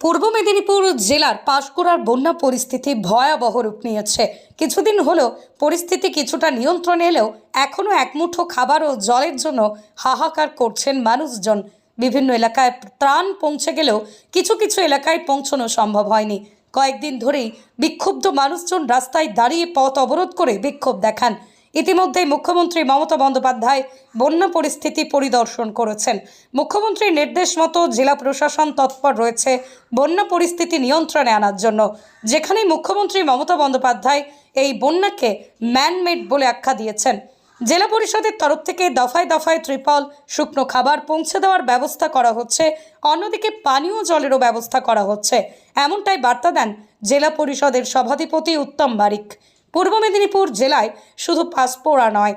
পূর্ব মেদিনীপুর জেলার পাঁশকুড়ার বন্যা পরিস্থিতি ভয়াবহ রূপ নিয়েছে। কিছুদিন হলো পরিস্থিতি কিছুটা নিয়ন্ত্রণে এলেও এখনও একমুঠো খাবার ও জলের জন্য হাহাকার করছেন মানুষজন। বিভিন্ন এলাকায় ত্রাণ পৌঁছে গেলেও কিছু কিছু এলাকায় পৌঁছানো সম্ভব হয়নি। কয়েকদিন ধরেই বিক্ষুব্ধ মানুষজন রাস্তায় দাঁড়িয়ে পথ অবরোধ করে বিক্ষোভ দেখান। ইতিমধ্যেই মুখ্যমন্ত্রী মমতা বন্দ্যোপাধ্যায় বন্যা পরিস্থিতি পরিদর্শন করেছেন। মুখ্যমন্ত্রীর নির্দেশ মতো জেলা প্রশাসন তৎপর রয়েছে বন্যা পরিস্থিতি নিয়ন্ত্রণে আনার জন্য। যেখানে মুখ্যমন্ত্রী মমতা বন্দ্যোপাধ্যায় এই বন্যাকে ম্যানমেড বলে আখ্যা দিয়েছেন। জেলা পরিষদের তরফ থেকে দফায় দফায় ত্রিপল, শুকনো খাবার পৌঁছে দেওয়ার ব্যবস্থা করা হচ্ছে, অন্যদিকে পানীয় জলেরও ব্যবস্থা করা হচ্ছে। এমনটাই বার্তা দেন জেলা পরিষদের সভাধিপতি উত্তম বারিক। পূর্ব মেদিনীপুর জেলায় শুধু পাসপোরা নয়।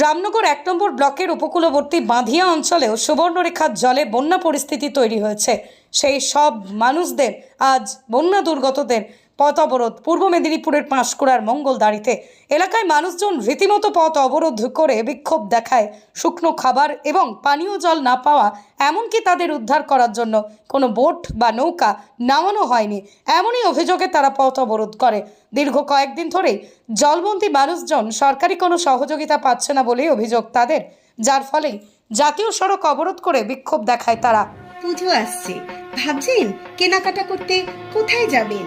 রামনগর এক নম্বর ব্লকের উপকূলবর্তী বাঁধিয়া অঞ্চলেও সুবর্ণরেখার জলে বন্যা পরিস্থিতি তৈরি হয়েছে। সেই সব মানুষদের, আজ বন্যা দুর্গতদের পথ অবরোধ। পূর্ব মেদিনীপুরের পাঁশকুড়ার মঙ্গলদাড়িতে এলাকায় মানুষজন রীতিমতো পথ অবরোধ করে বিক্ষোভ দেখায়। শুকনো খাবার এবং পানীয় জল না পাওয়া এমনকি তাদের উদ্ধার করার জন্য কোনো বোট বা নৌকা নামানো হয়নি। এমনই অভিযোগে তারা পথ অবরোধ করে। দীর্ঘ কয়েকদিন ধরেই জলবন্দী মানুষজন সরকারি কোনো সহযোগিতা পাচ্ছে না বলেই অভিযোগ তাদের। যার ফলেই জাতীয় সড়ক অবরোধ করে বিক্ষোভ দেখায় তারা। পুজো আসছে। ভাবছেন কেনাকাটা করতে কোথায় যাবেন?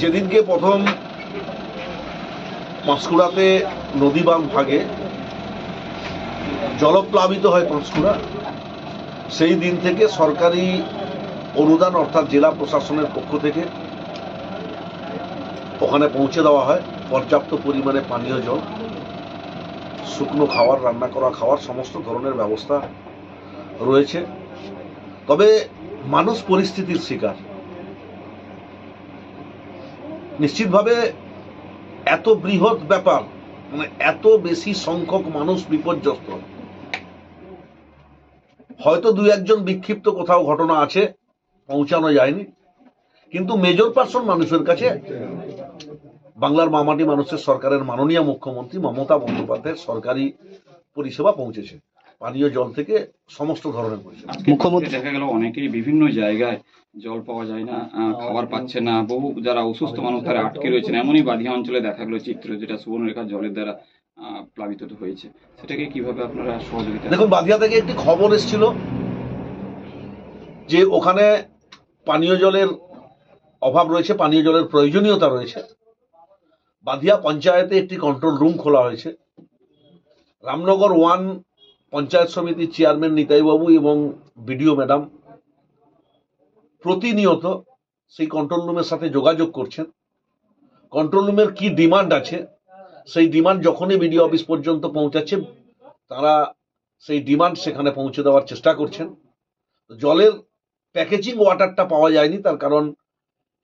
যেদিনকে প্রথম পাঁশকুড়াতে নদী বাঁধ ভাগে জলপ্লাবিত হয় পাঁশকুড়া সেই দিন থেকে সরকারি অনুদান অর্থাৎ জেলা প্রশাসনের পক্ষ থেকে ওখানে পৌঁছে দেওয়া হয়। পর্যাপ্ত পরিমাণে পানীয় জল, শুকনো খাওয়ার রান্না করা খাওয়ার সমস্ত ধরনের ব্যবস্থা রয়েছে। তবে মানুষ পরিস্থিতির শিকার। নিশ্চিতভাবে এত বৃহৎ ব্যাপার মানে এত বেশি সংখ্যক মানুষ বিপর্যস্ত। হয়তো দু একজন বিক্ষিপ্ত কোথাও ঘটনা আছে, পৌঁছানো যায়নি। কিন্তু মেজর পার্সন মানুষের কাছে, বাংলার মামাটি মানুষের সরকারের মাননীয় মুখ্যমন্ত্রী মমতা বন্দ্যোপাধ্যায়ের সরকারি পরিষেবা পৌঁছেছে। পানীয় জল থেকে সমস্ত ধরনের পরিষেবা মুখ্যমন্ত্রী দেখা গেল অনেকেই বিভিন্ন জায়গায় জল পাওয়া যায় না আহ, খাবার পাচ্ছে না বহু যারা অসুস্থ মানুষ তারা আটকে রয়েছেন। এমনই বাধিয়া অঞ্চলে দেখা গেল চিত্র যেটা সুবর্ণরেখা জলের দ্বারা আহ, প্লাবিত হয়েছে। সেটাকে কীভাবে আপনারা সহযোগিতা দেখুন বাদিয়া থেকে একটি খবর এসেছিল যে ওখানে পানীয় জলের অভাব রয়েছে পানীয় জলের প্রয়োজনীয়তা রয়েছে। বাদিয়া পঞ্চায়েতে একটি কন্ট্রোল রুম খোলা হয়েছে। রামনগর ওয়ান পঞ্চায়েত সমিতির চেয়ারম্যান নিতাইবাবু এবং বিডিও ম্যাডাম প্রতিনিয়ত সেই কন্ট্রোল রুমের সাথে যোগাযোগ করছেন। কন্ট্রোল রুমের কি ডিমান্ড আছে, সেই ডিমান্ড যখনই বিডিও অফিস পর্যন্ত পৌঁছাচ্ছে, তারা সেই ডিমান্ড সেখানে পৌঁছে দেওয়ার চেষ্টা করছেন। জলের প্যাকেজিং ওয়াটারটা পাওয়া যায়নি, তার কারণ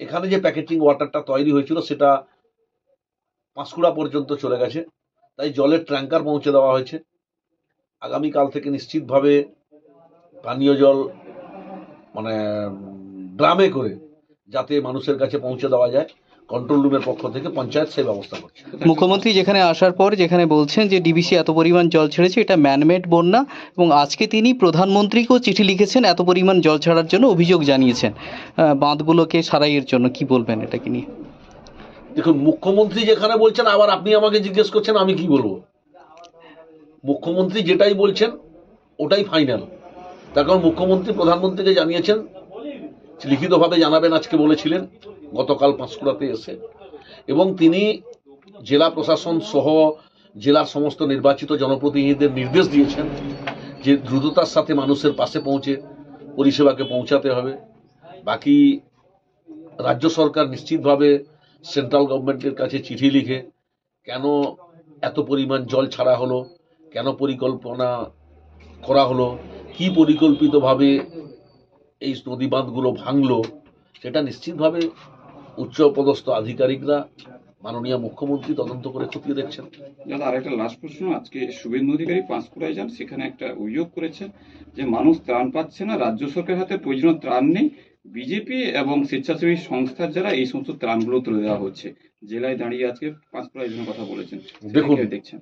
এখানে যে প্যাকেজিং ওয়াটারটা তৈরি হয়েছিল, সেটা পাঁশকুড়া পর্যন্ত চলে গেছে, তাই জলের ট্র্যাঙ্কার পৌঁছে দেওয়া হয়েছে। আগামীকাল থেকে নিশ্চিতভাবে পানীয় জল মানে ড্রামে করে যাতে মানুষের কাছে পৌঁছে দেওয়া যায় কন্ট্রোল রুমের পক্ষ থেকে পঞ্চায়েত সেই ব্যবস্থা করছে। মুখ্যমন্ত্রী যেখানে আসার পর যেখানে বলছেন যে ডিবিসি এত পরিমাণ জল ছেড়েছে এটা ম্যানমেড বন্যা এবং আজকে তিনি প্রধানমন্ত্রীকেও চিঠি লিখেছেন এত পরিমাণ জল ছাড়ার জন্য অভিযোগ জানিয়েছেন। বাঁধগুলোকে সারাইয়ের জন্য কি বলবেন এটাকে নিয়ে? দেখুন মুখ্যমন্ত্রী যেখানে বলছেন আবার আপনি আমাকে জিজ্ঞেস করছেন আমি কি বলব? মুখ্যমন্ত্রী যেটাই বলছেন, ওটাই ফাইনাল তার কারণ মুখ্যমন্ত্রী প্রধানমন্ত্রীকে জানিয়েছেন, লিখিতভাবে জানাবেন আজকে বলেছিলেন, গতকাল পাঁশকুড়াতে এসে। এবং তিনি জেলা প্রশাসন সহ জেলার সমস্ত নির্বাচিত জনপ্রতিনিধিদের নির্দেশ দিয়েছেন যে দ্রুততার সাথে মানুষের পাশে পৌঁছে, পরিষেবাকে পৌঁছাতে হবে। বাকি রাজ্য সরকার নিশ্চিতভাবে সেন্ট্রাল গভর্নমেন্টের কাছে চিঠি লিখে, কেন এত পরিমাণ জল ছাড়া হলো কেন পরিকল্পনা করা হলো? কি পরিকল্পিতভাবে এই নদী বাঁধগুলো ভাঙলো? সেটা নিশ্চিতভাবে উচ্চ পদস্থ আধিকারিকরা মাননীয় মুখ্যমন্ত্রী তদন্ত করে খতিয়ে দেখছেন। দাদা আর একটা লাস্ট প্রশ্ন। আজকে শুভেন্দু অধিকারী পাঁশকুড়ায় যান সেখানে একটা অভিযোগ করেছেন যে মানুষ ত্রাণ পাচ্ছে না রাজ্য সরকারের হাতে প্রয়োজনীয় ত্রাণ নেই। বিজেপি এবং স্বেচ্ছাসেবী সংস্থার যারা এই সমস্ত ত্রাণগুলো তুলে দেওয়া হচ্ছে। জেলায় দাঁড়িয়ে আজকে জন্য কথা বলেছেন। দেখুন। দেখছেন?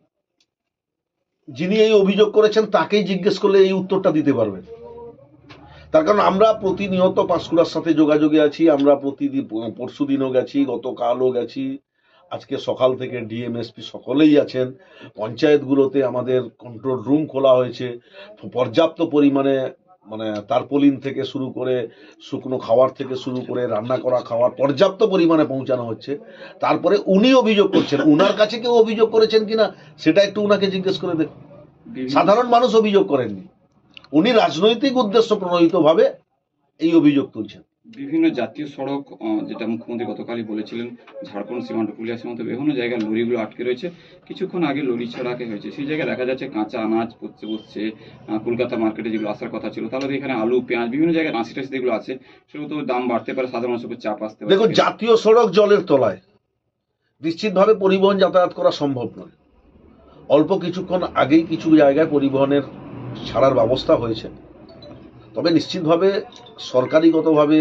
যিনি এই অভিযোগ করেছেন, তাকেই জিজ্ঞেস করলে এই উত্তরটা দিতে পারবেন। তার কারণ আমরা প্রতিনিয়ত পাঁশকুড়ার সাথে যোগাযোগে আছি, আমরা প্রতিদিন, পরশু দিনও গেছি, গতকালও গেছি, আজকে সকাল থেকে ডিএমএসপি সকলেই আছেন। পঞ্চায়েতগুলোতে আমাদের কন্ট্রোল রুম খোলা হয়েছে। পর্যাপ্ত পরিমাণে মানে তারপলিন থেকে শুরু করে শুকনো খাওয়ার থেকে শুরু করে রান্না করা খাওয়ার পর্যাপ্ত পরিমাণে পৌঁছানো হচ্ছে। তারপরে উনি অভিযোগ করছেন। উনার কাছে কেউ অভিযোগ করেছেন কিনা সেটা একটু উনাকে জিজ্ঞেস করে দেখুন। সাধারণ মানুষ অভিযোগ করেননি। উনি রাজনৈতিক উদ্দেশ্য প্রণোদিতভাবে এই অভিযোগ তুলছেন। বিভিন্ন জাতীয় সড়ক যেটা মুখ্যমন্ত্রী গতকালই বলেছিলেন, ঝাড়খণ্ড সীমান্ত পুলিয়া সীমান্ত বিভিন্ন জায়গায় লরিগুলো আটকে রয়েছে। কিছুক্ষণ আগে লরি ছাড়াকে হয়েছে। সেই জায়গায় দেখা যাচ্ছে কাঁচা আনাজ পচছে বসছে কলকাতা মার্কেটে যেগুলো আসার কথা ছিল তাহলে এখানে আলু, পেঁয়াজ, বিভিন্ন জায়গায় রাশি টাশি যেগুলো আছে সেগুলো তো দাম বাড়তে পারে, সাধারণ মানুষের চাপ আসতে পারে। দেখুন, জাতীয় সড়ক জলের তলায় নিশ্চিতভাবে পরিবহন যাতায়াত করা সম্ভব নয়। অল্প কিছুক্ষণ আগেই কিছু জায়গায় পরিবহনের ছাড়ার ব্যবস্থা হয়েছে। তবে নিশ্চিতভাবে সরকারিগতভাবে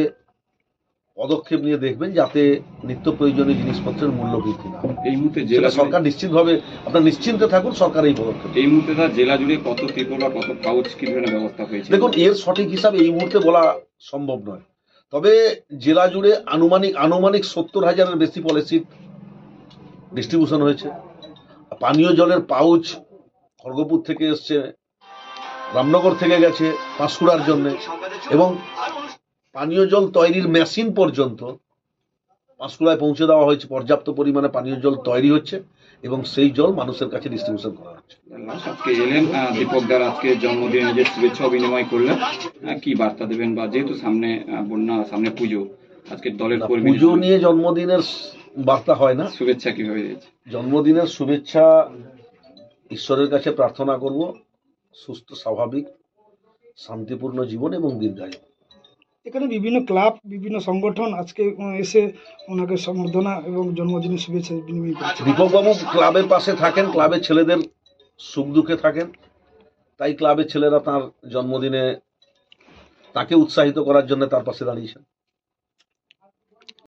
পদক্ষেপ নিয়ে দেখবেন যাতে নিত্য প্রয়োজনীয় জিনিসপত্রের মূল্য বৃদ্ধি না এই মুহূর্তে জেলা সরকার নিশ্চিতভাবে আপনার নিশ্চিন্তে থাকুন সরকার এই পদক্ষেপ এই মুহূর্তে জেলা জুড়ে কত ত্রিপল বা কত পাউচ কি ধরনের ব্যবস্থা হয়েছে। দেখুন এর সঠিক হিসাব এই মুহূর্তে বলা সম্ভব নয়। তবে জেলা জুড়ে আনুমানিক আনুমানিক সত্তর হাজারের বেশি পলিসি ডিস্ট্রিবিউশন হয়েছে। পানীয় জলের পাউচ খড়গপুর থেকে এসছে রামনগর থেকে গেছে পাঁশকুড়ার জন্য। এবং পানীয় জল তৈরির মেশিন পর্যন্ত পাঁশকুড়ায় পৌঁছে দেওয়া হয়েছে। পর্যাপ্ত পরিমাণে পানীয় জল তৈরি হচ্ছে এবং সেই জল মানুষের কাছে ডিস্ট্রিবিউশন করা হচ্ছে। আজকে এলেন আহ, দীপক দার আজকে জন্মদিনে নিজের শুভেচ্ছা বিনিময় করলেন। কি বার্তা দেবেন বা যেহেতু সামনে বন্যা সামনে পুজো আজকে দলের কর্মী পুজো নিয়ে জন্মদিনের বার্তা হয় না। শুভেচ্ছা কীভাবে জন্মদিনের শুভেচ্ছা ঈশ্বরের কাছে প্রার্থনা করব। সুস্থ স্বাভাবিক শান্তিপূর্ণ জীবন এবং দীর্ঘায়ু। এখানে বিভিন্ন ক্লাব, বিভিন্ন সংগঠন আজকে এসে ওনাকে সম্বর্ধনা এবং জন্মদিনের শুভেচ্ছা বিনিময় করছে। দীপকবাবু, ক্লাবের পাশে থাকেন, ক্লাবের ছেলেদের সুখ দুঃখে থাকেন। তাই ক্লাবের ছেলেরা তার জন্মদিনে তাকে উৎসাহিত করার জন্য তার পাশে দাঁড়িয়েছেন।